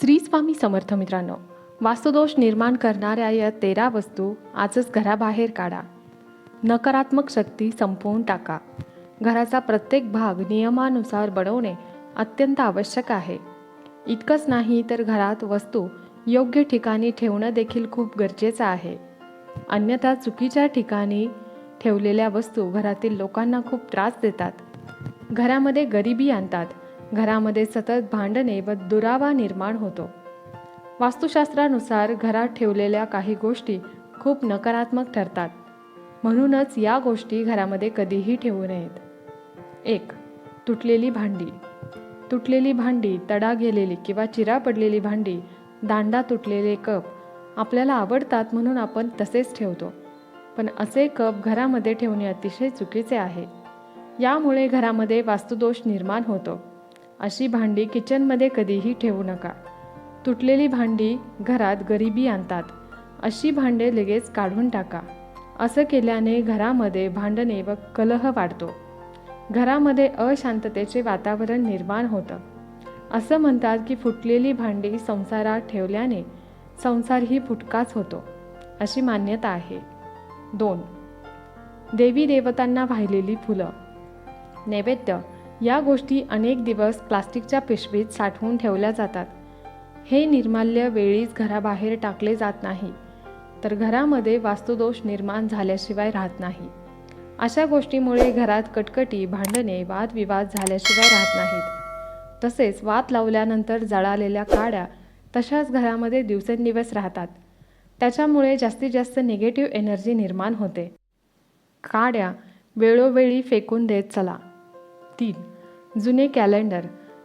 श्री स्वामी समर्थ मित्रांनो वास्तुदोष निर्माण करणाऱ्या या तेरा वस्तू आजच घराबाहेर काढा. नकारात्मक शक्ती संपवून टाका. घराचा प्रत्येक भाग नियमानुसार बनवणे अत्यंत आवश्यक आहे. इतकंच नाही तर घरात वस्तू योग्य ठिकाणी ठेवणं देखील खूप गरजेचं आहे. अन्यथा चुकीच्या ठिकाणी ठेवलेल्या वस्तू घरातील लोकांना खूप त्रास देतात. घरामध्ये गरिबी आणतात. घरामध्ये सतत भांडणे व दुरावा निर्माण होतो. वास्तुशास्त्रानुसार घरात ठेवलेल्या काही गोष्टी खूप नकारात्मक ठरतात. म्हणूनच या गोष्टी घरामध्ये कधीही ठेवू नयेत. एक तुटलेली भांडी. तुटलेली भांडी तडा गेलेली किंवा चिरा पडलेली भांडी दांडा तुटलेले कप आपल्याला आवडतात म्हणून आपण तसेच ठेवतो. पण असे कप घरामध्ये ठेवणे अतिशय चुकीचे आहे. यामुळे घरामध्ये वास्तुदोष निर्माण होतो. अशी भांडी किचनमध्ये कधीही ठेवू नका. तुटलेली भांडी घरात गरिबी आणतात. अशी भांडे लगेच काढून टाका. असं केल्याने घरामध्ये भांडणे व कलह वाढतो. घरामध्ये अशांततेचे वातावरण निर्माण होतं. असं म्हणतात की फुटलेली भांडी संसारात ठेवल्याने संसारही फुटकाच होतो अशी मान्यता आहे. दोन. देवी देवतांना वाहिलेली फुलं. नैवेद्य. या गोष्टी अनेक दिवस प्लास्टिकच्या पिशवीत साठवून ठेवल्या जातात. हे निर्माल्य वेळीच घराबाहेर टाकले जात नाही. तर घरामध्ये वास्तुदोष निर्माण झाल्याशिवाय राहत नाही. अशा गोष्टीमुळे घरात कटकटी भांडणे वादविवाद झाल्याशिवाय राहत नाहीत. तसेच वाद लावल्यानंतर जळालेल्या काड्या तशाच घरामध्ये दिवसेंदिवस राहतात. त्याच्यामुळे जास्तीत जास्त निगेटिव्ह एनर्जी निर्माण होते. काड्या वेळोवेळी फेकून देत चला. तीन जुने कॅलेंडर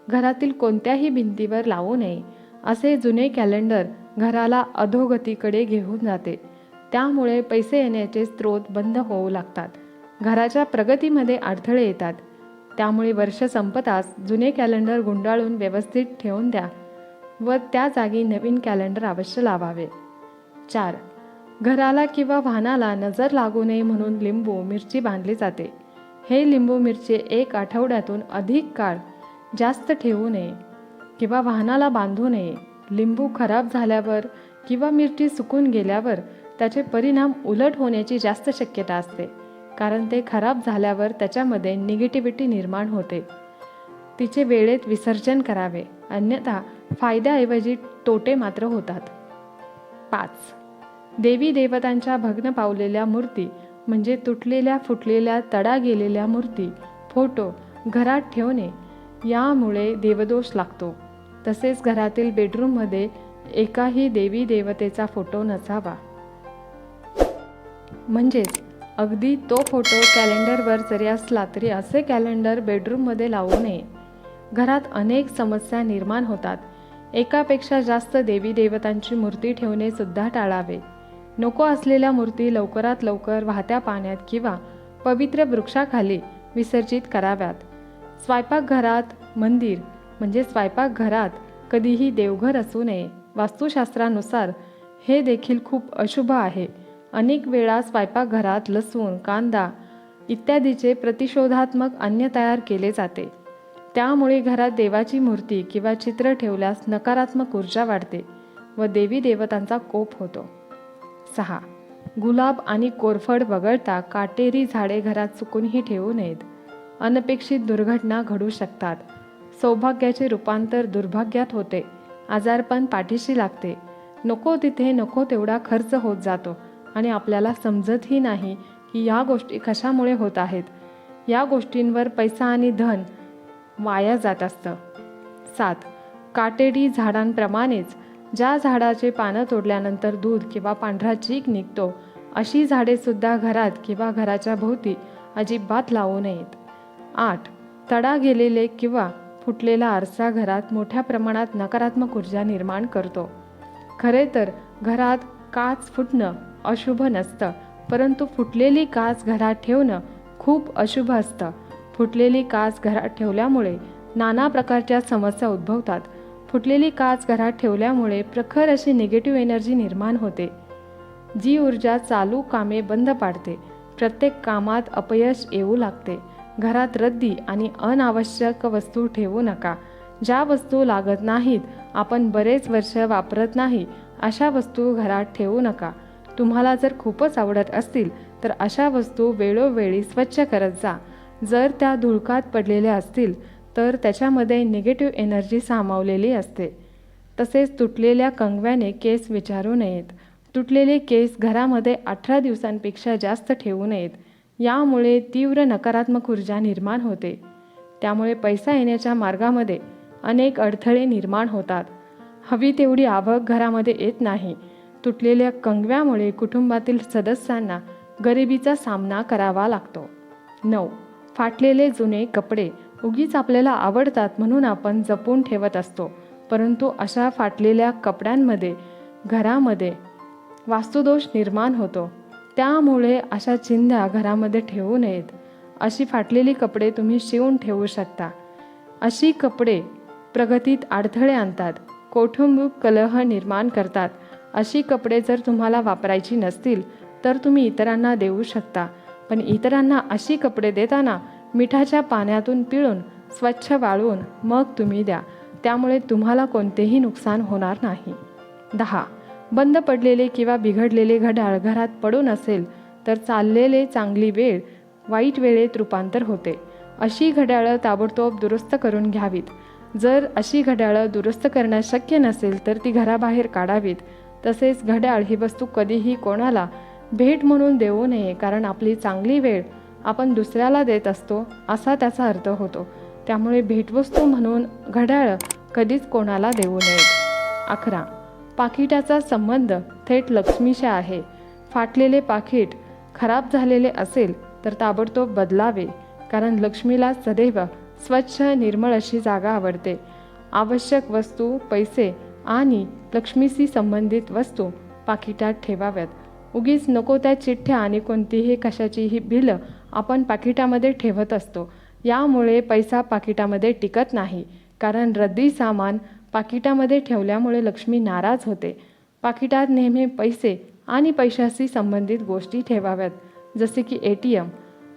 घरातील कोणत्याही भिंतीवर लावू नये असे जुने कॅलेंडर घराला अधोगतीकडे घेऊन जाते. त्यामुळे पैसे येण्याचे स्रोत बंद होऊ लागतात. घराच्या प्रगतीमध्ये अडथळे येतात. त्यामुळे वर्ष संपताच जुने कॅलेंडर गुंडाळून व्यवस्थित ठेवून द्या व त्या जागी नवीन कॅलेंडर अवश्य लावावे. चार. घराला किंवा वाहनाला नजर लागू नये म्हणून लिंबू मिरची बांधली जाते. हे लिंबू मिरची एक आठवड्यातून अधिक काळ जास्त ठेवू नये किंवा वाहनाला बांधू नये. लिंबू खराब झाल्यावर किंवा मिरची सुकून गेल्यावर त्याचे परिणाम उलट होण्याची जास्त शक्यता असते कारण ते खराब झाल्यावर त्याच्यामध्ये निगेटिव्हिटी निर्माण होते. तिचे वेळेत विसर्जन करावे अन्यथा फायद्याऐवजी तोटे मात्र होतात. पाच. देवी देवतांच्या भग्न पावलेल्या मूर्ती म्हणजे तुटलेल्या फुटलेल्या तडा गेलेल्या मूर्ती फोटो घरात ठेवणे यामुळे देवदोष लागतो. तसेच घरातील बेडरूममध्ये एकाही देवी देवतेचा फोटो नसावा. म्हणजेच अगदी तो फोटो कॅलेंडरवर जरी असला तरी असे कॅलेंडर बेडरूममध्ये लावू नये. घरात अनेक समस्या निर्माण होतात. एकापेक्षा जास्त देवी देवतांची मूर्ती ठेवणे सुद्धा टाळावे. नको असलेल्या मूर्ती लवकरात लवकर वाहत्या पाण्यात किंवा पवित्र वृक्षाखाली विसर्जित कराव्यात. स्वयंपाकघरात मंदिर म्हणजे स्वयंपाकघरात कधीही देवघर असू नये. वास्तुशास्त्रानुसार हे देखील खूप अशुभ आहे. अनेक वेळा स्वयंपाकघरात लसूण कांदा इत्यादीचे प्रतिशोधात्मक अन्न तयार केले जाते. त्यामुळे घरात देवाची मूर्ती किंवा चित्र ठेवल्यास नकारात्मक ऊर्जा वाढते व देवी देवतांचा कोप होतो. सहा. गुलाब आणि कोरफड वगळता काटेरी झाडे घरात चुकूनही ठेवू नयेत. अनपेक्षित दुर्घटना घडू शकतात. सौभाग्याचे रूपांतर दुर्भाग्यात होते. आजारपण पाठीशी लागते. नको तिथे नको तेवढा खर्च होत जातो आणि आपल्याला समजतही नाही की या गोष्टी कशामुळे होत आहेत. या गोष्टींवर पैसा आणि धन वाया जात असतं. सात. काटेरी झाडांप्रमाणेच ज्या झाडाचे पानं तोडल्यानंतर दूध किंवा पांढरा चीक निघतो अशी झाडेसुद्धा घरात किंवा घराच्या भोवती अजिबात लावू नयेत. आठ. तडा गेलेले किंवा फुटलेला आरसा घरात मोठ्या प्रमाणात नकारात्मक ऊर्जा निर्माण करतो. खरे तर घरात काच फुटणं अशुभ नसतं परंतु फुटलेली काच घरात ठेवणं खूप अशुभ असतं. फुटलेली काच घरात ठेवल्यामुळे नाना प्रकारच्या समस्या उद्भवतात. फुटलेली काच घरात ठेवल्यामुळे प्रखर अशी निगेटिव्ह एनर्जी निर्माण होते. जी ऊर्जा चालू कामे बंद पाडते. प्रत्येक कामात अपयश येऊ लागते. घरात रद्दी आणि अनावश्यक वस्तू ठेवू नका. ज्या वस्तू लागत नाहीत आपण बरेच वर्ष वापरत नाही अशा वस्तू घरात ठेवू नका. तुम्हाला जर खूपच आवडत असतील तर अशा वस्तू वेळोवेळी स्वच्छ करत जा. जर त्या धुळकात पडलेल्या असतील तर त्याच्यामध्ये निगेटिव्ह एनर्जी सामावलेली असते. तसेच तुटलेल्या कंगव्याने केस विचारू नयेत. तुटलेले केस घरामध्ये अठरा दिवसांपेक्षा जास्त ठेवू नयेत. यामुळे तीव्र नकारात्मक ऊर्जा निर्माण होते. त्यामुळे पैसा येण्याच्या मार्गामध्ये अनेक अडथळे निर्माण होतात. हवी तेवढी आवक घरामध्ये येत नाही. तुटलेल्या कंगव्यामुळे कुटुंबातील सदस्यांना गरिबीचा सामना करावा लागतो. नऊ. फाटलेले जुने कपडे. उगीच आपल्याला आवडतात म्हणून आपण जपून ठेवत असतो परंतु अशा फाटलेल्या कपड्यांमध्ये घरामध्ये वास्तुदोष निर्माण होतो. त्यामुळे अशा चिंध्या घरामध्ये ठेवू नयेत. अशी फाटलेली कपडे तुम्ही शिवून ठेवू शकता. अशी कपडे प्रगतीत अडथळे आणतात कौटुंबिक कलह निर्माण करतात. अशी कपडे जर तुम्हाला वापरायची नसतील तर तुम्ही इतरांना देऊ शकता. पण इतरांना अशी कपडे देताना मिठाच्या पाण्यातून पिळून स्वच्छ वाळवून मग तुम्ही द्या. त्यामुळे तुम्हाला कोणतेही नुकसान होणार नाही. दहा. बंद पडलेले किंवा बिघडलेले घड्याळ घरात पडून असेल तर चाललेले चांगली वेळ वाईट वेळेत रूपांतर होते. अशी घड्याळं ताबडतोब दुरुस्त करून घ्यावीत. जर अशी घड्याळं दुरुस्त करणं शक्य नसेल तर ती घराबाहेर काढावीत. तसेच घड्याळ ही वस्तू कधीही कोणाला भेट म्हणून देऊ नये कारण आपली चांगली वेळ आपण दुसऱ्याला देत असतो असा त्याचा अर्थ होतो. त्यामुळे भेटवस्तू म्हणून घड्याळ कधीच कोणाला देऊ नयेत अकरा. पाकिटाचा संबंध थेट लक्ष्मीशी आहे. फाटलेले पाकिट खराब झालेले असेल तर ताबडतोब बदलावे कारण लक्ष्मीला सदैव स्वच्छ निर्मळ अशी जागा आवडते. आवश्यक वस्तू पैसे आणि लक्ष्मीशी संबंधित वस्तू पाकिटात ठेवाव्यात. उगीच नको त्या चिठ्ठ्या आणि कोणतीही कशाचीही बिलं आपण पाकिटामध्ये ठेवत असतो. यामुळे पैसा पाकिटामध्ये टिकत नाही. कारण रद्दी सामान पाकिटामध्ये ठेवल्यामुळे लक्ष्मी नाराज होते. पाकिटात नेहमी पैसे आणि पैशाशी संबंधित गोष्टी ठेवाव्यात जसे की ए टी एम.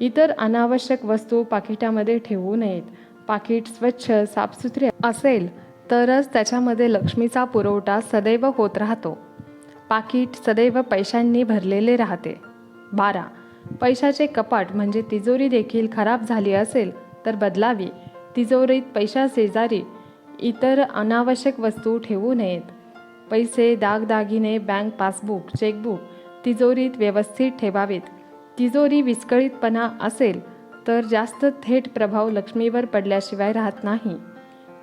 इतर अनावश्यक वस्तू पाकिटामध्ये ठेवू नयेत. पाकिट स्वच्छ साफसुथरे असेल तरच त्याच्यामध्ये लक्ष्मीचा पुरवठा सदैव होत राहतो. पाकिट सदैव पैशांनी भरलेले राहते. बारा. पैशाचे कपाट म्हणजे तिजोरी देखील खराब झाली असेल तर बदलावी. तिजोरीत पैशा शेजारी इतर अनावश्यक वस्तू ठेवू नयेत. पैसे दागदागिने बँक पासबुक चेकबुक तिजोरीत व्यवस्थित ठेवावेत. तिजोरी विस्कळीतपणा असेल तर जास्त थेट प्रभाव लक्ष्मीवर पडल्याशिवाय राहत नाही.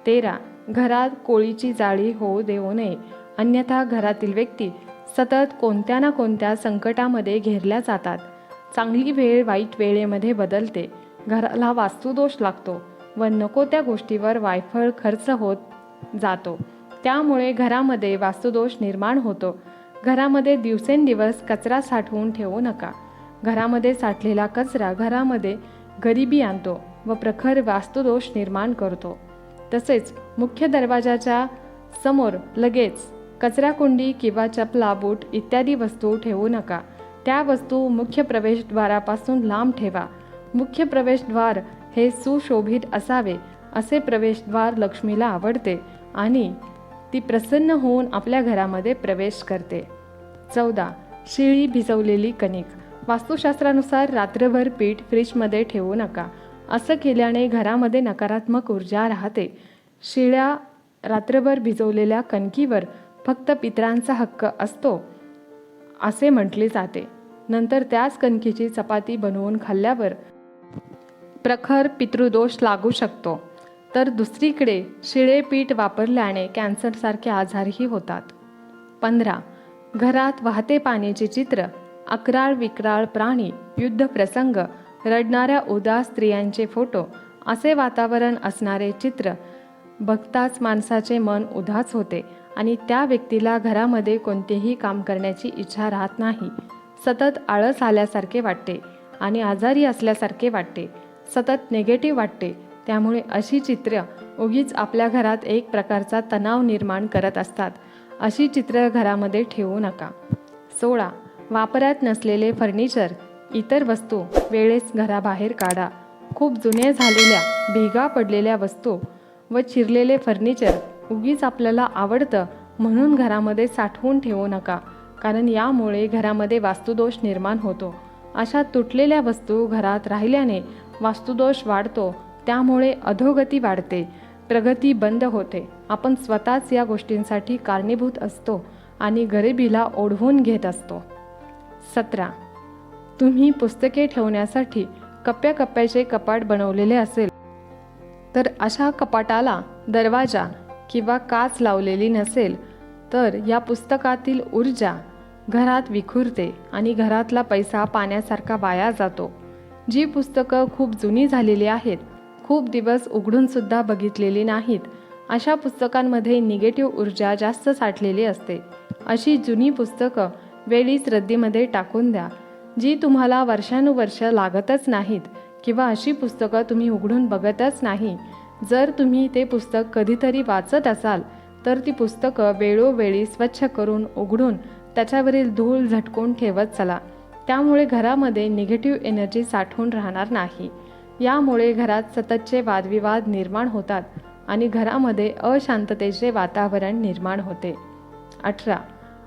तेरा. घरात कोळीची जाळी होऊ देऊ नये. अन्यथा घरातील व्यक्ती सतत कोणत्या ना कोणत्या संकटामध्ये घेरल्या जातात. चांगली वेळ वाईट वेळेमध्ये बदलते. घराला वास्तुदोष लागतो व नको त्या गोष्टीवर वायफळ खर्च होत जातो. त्यामुळे घरामध्ये वास्तुदोष निर्माण होतो. घरामध्ये दिवसेंदिवस कचरा साठवून ठेवू नका. घरामध्ये साठलेला कचरा घरामध्ये गरिबी आणतो व प्रखर वास्तुदोष निर्माण करतो. तसेच मुख्य दरवाजाच्या समोर लगेच कचराकुंडी किंवा चपला बूट इत्यादी वस्तू ठेवू नका. त्या वस्तू मुख्य प्रवेशद्वारापासून लांब ठेवा. मुख्य प्रवेशद्वार हे सुशोभित असावे असे प्रवेशद्वार लक्ष्मीला आवडते आणि ती प्रसन्न होऊन आपल्या घरामध्ये प्रवेश करते. चौदा. शिळी भिजवलेली कणिक. वास्तुशास्त्रानुसार रात्रभर पीठ फ्रीजमध्ये ठेवू नका. असं केल्याने घरामध्ये नकारात्मक ऊर्जा राहते. शिळ्या रात्रभर भिजवलेल्या कणकीवर फक्त पितरांचा हक्क असतो असे म्हटले जाते. नंतर त्याच कणकीची चपाती बनवून खाल्ल्यावर प्रखर पितृदोष लागू शकतो. तर दुसरीकडे शिळे पीठ वापरल्याने कॅन्सरसारखे आजारही होतात. पंधरा. घरात वाहते पाण्याचे चित्र अकराळ विक्राळ प्राणी युद्ध प्रसंग रडणाऱ्या उदास स्त्रियांचे फोटो असे वातावरण असणारे चित्र बघताच माणसाचे मन उदास होते आणि त्या व्यक्तीला घरामध्ये कोणतेही काम करण्याची इच्छा राहत नाही. सतत आळस आल्यासारखे वाटते आणि आजारी असल्यासारखे वाटते. सतत निगेटिव्ह वाटते. त्यामुळे अशी चित्र उगीच आपल्या घरात एक प्रकारचा तणाव निर्माण करत असतात. अशी चित्र घरामध्ये ठेवू नका. सोळा. वापरात नसलेले फर्निचर इतर वस्तू वेळेस घराबाहेर काढा. खूप जुने झालेल्या भेगा पडलेल्या वस्तू व चिरलेले फर्निचर उगीच आपल्याला आवडतं म्हणून घरामध्ये साठवून ठेवू नका. कारण यामुळे घरामध्ये वास्तुदोष निर्माण होतो. अशा तुटलेल्या वस्तू घरात राहिल्याने वास्तुदोष वाढतो त्यामुळे अधोगती वाढते प्रगती बंद होते. आपण स्वतःच या गोष्टींसाठी कारणीभूत असतो आणि गरिबीला ओढवून घेत असतो. सतरा. तुम्ही पुस्तके ठेवण्यासाठी कप्प्या कप्प्याचे कपाट बनवलेले असेल तर अशा कपाटाला दरवाजा किंवा काच लावलेली नसेल तर या पुस्तकातील ऊर्जा घरात विखुरते आणि घरातला पैसा पाण्यासारखा वाया जातो. जी पुस्तकं खूप जुनी झालेली आहेत खूप दिवस उघडूनसुद्धा बघितलेली नाहीत अशा पुस्तकांमध्ये निगेटिव्ह ऊर्जा जास्त साठलेली असते. अशी जुनी पुस्तकं वेळीच रद्दीमध्ये टाकून द्या. जी तुम्हाला वर्षानुवर्ष लागतच नाहीत किंवा अशी पुस्तकं तुम्ही उघडून बघतच नाही. जर तुम्ही ते पुस्तक कधीतरी वाचत असाल तर ती पुस्तकं वेळोवेळी स्वच्छ करून उघडून त्याच्यावरील धूळ झटकून ठेवत चला. त्यामुळे घरामध्ये निगेटिव्ह एनर्जी साठवून राहणार नाही. यामुळे घरात सततचे वादविवाद निर्माण होतात आणि घरामध्ये अशांततेचे वातावरण निर्माण होते. अठरा.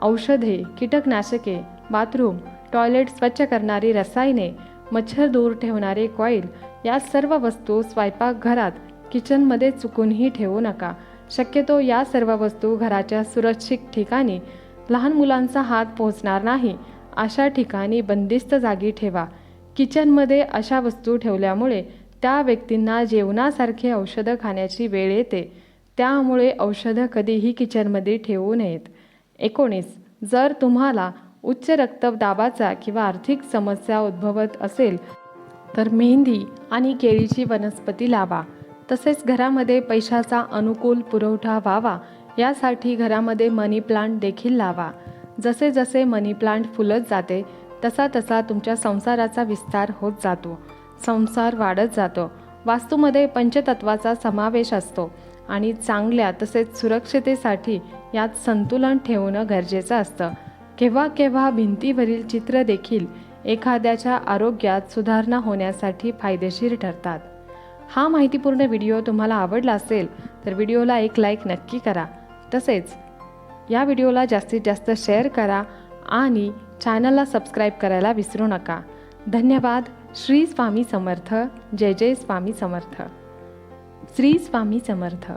औषधे कीटकनाशके बाथरूम टॉयलेट स्वच्छ करणारी रसायने मच्छर दूर ठेवणारे कॉईल या सर्व वस्तू स्वयंपाकघरात किचनमध्ये चुकूनही ठेवू नका. शक्यतो या सर्व वस्तू घराच्या सुरक्षित ठिकाणी लहान मुलांचा हात पोहोचणार नाही. अशा ठिकाणी बंदिस्त जागी ठेवा. किचनमध्ये अशा वस्तू ठेवल्यामुळे त्या व्यक्तींना जेवणासारखे औषधं खाण्याची वेळ येते. त्यामुळे औषधं कधीही किचनमध्ये ठेवू नयेत. एकोणीस. जर तुम्हाला उच्च रक्तदाबाचा किंवा आर्थिक समस्या उद्भवत असेल तर मेहंदी आणि केळीची वनस्पती लावा. तसेच घरामध्ये पैशाचा अनुकूल पुरवठा व्हावा. यासाठी घरामध्ये मनी प्लांट देखील लावा. जसे जसे मनी प्लांट फुलत जाते तसा तसा तुमच्या संसाराचा विस्तार होत जातो. संसार वाढत जातो. वास्तूमध्ये पंचतत्वाचा समावेश असतो आणि चांगल्या तसेच सुरक्षितेसाठी यात संतुलन ठेवणं गरजेचं असतं. केव्हा केव्हा भिंतीवरील चित्र देखील एखाद्याच्या आरोग्यात सुधारणा होण्यासाठी फायदेशीर ठरतात. हा माहितीपूर्ण व्हिडिओ तुम्हाला आवडला असेल तर व्हिडिओला एक लाईक नक्की करा. तसेच या व्हिडिओला जास्तीत जास्त शेअर करा आणि चॅनलला सबस्क्राईब करायला विसरू नका. धन्यवाद. श्री स्वामी समर्थ. जय जय स्वामी समर्थ. श्री स्वामी समर्थ.